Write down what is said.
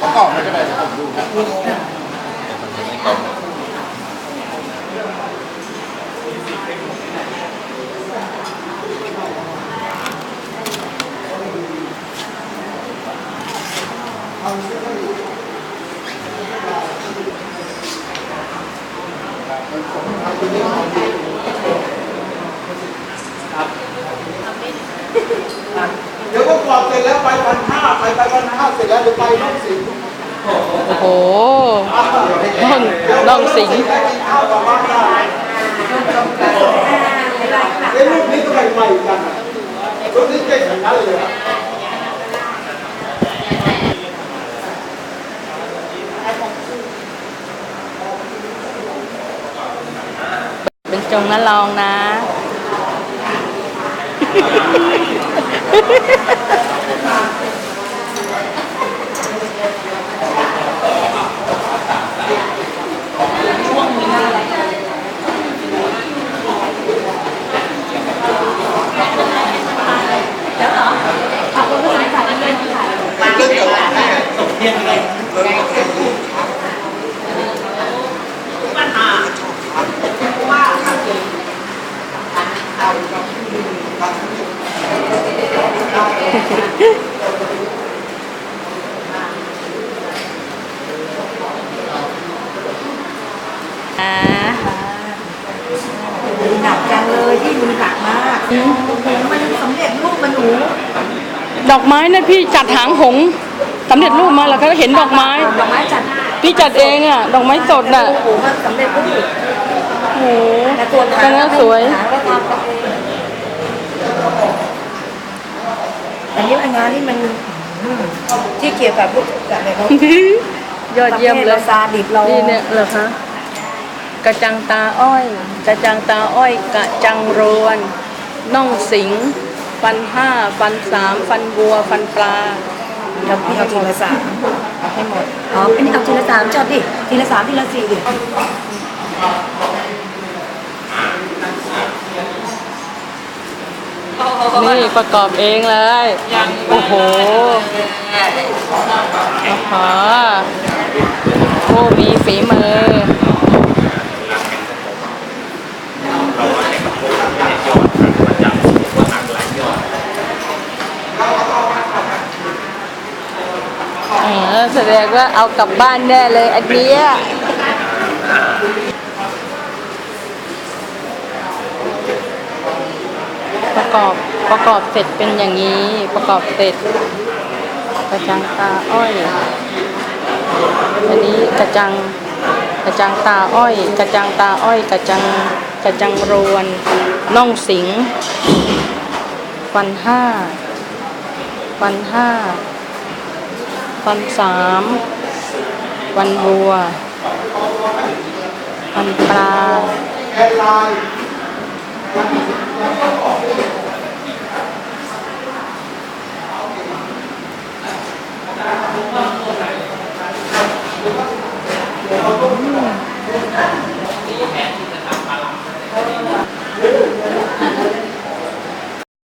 ประกอบไม่ก็ได้ผมดูนะ เดี๋ยวก็กรอบเสร็จแล้วไปพันห้าไปไปพันห้าเสร็จแล้วเดี๋ยวไปน้องสิ โอ้โหน่องน่องสิงได้กินข้าวกลับบ้านไเอ้ยรูปนี้ก็ใหม่ๆกันรูปนี้เก่งอย่างนั้นเลยอะเป็นจงนะลองนะอ่าหนักจังเลยที่มือหนักมากโอ้โหมันสำเร็จรูปมันหนู ดอกไม้นะพี่จัดหางหง ส์สำเร็จรูปมาแล้วก็เห็นดอกไม้ ดอกไม้จัดพี่จัดเองอะดอกไม้สดอะโอ้โหมันสำเร็จรูปโอ้โหแต่ตัวตอนนั้นสวยหางก็ทำกันเองอันนี้งานนี่มันอืมที่เกี่ยวกับพวกกับอะไรเขายอดเยี่ยมเลเรายซาดิบเรานี่เนี่ยเหรอคะกระจังตาอ้อย กระจังตาอ้อย กระจังรวนน่องสิง ฟันห้า ฟันสาม ฟันวัว ฟันปลา เราพี่เอาทีละสามเอาให้หมดอ๋ออันนี้เอาทีละสามจอดดิทีละสามทีละสี่ดินี่ประกอบเองเลยโอ้โหโอ้โหโอ้มีฝีมือ เออแสดงว่าเอากลับบ้านแน่เลยอันเนี้ยประกอบประกอบเสร็จเป็นอย่างนี้ประกอบเสร็จ กระจังตาอ้อยอันนี้กระจังกระจังตาอ้อย กระจังตาอ้อย กระจังกระจังรวนน่องสิงฟันห้าฟันห้า วันสามวันบัว วันปลา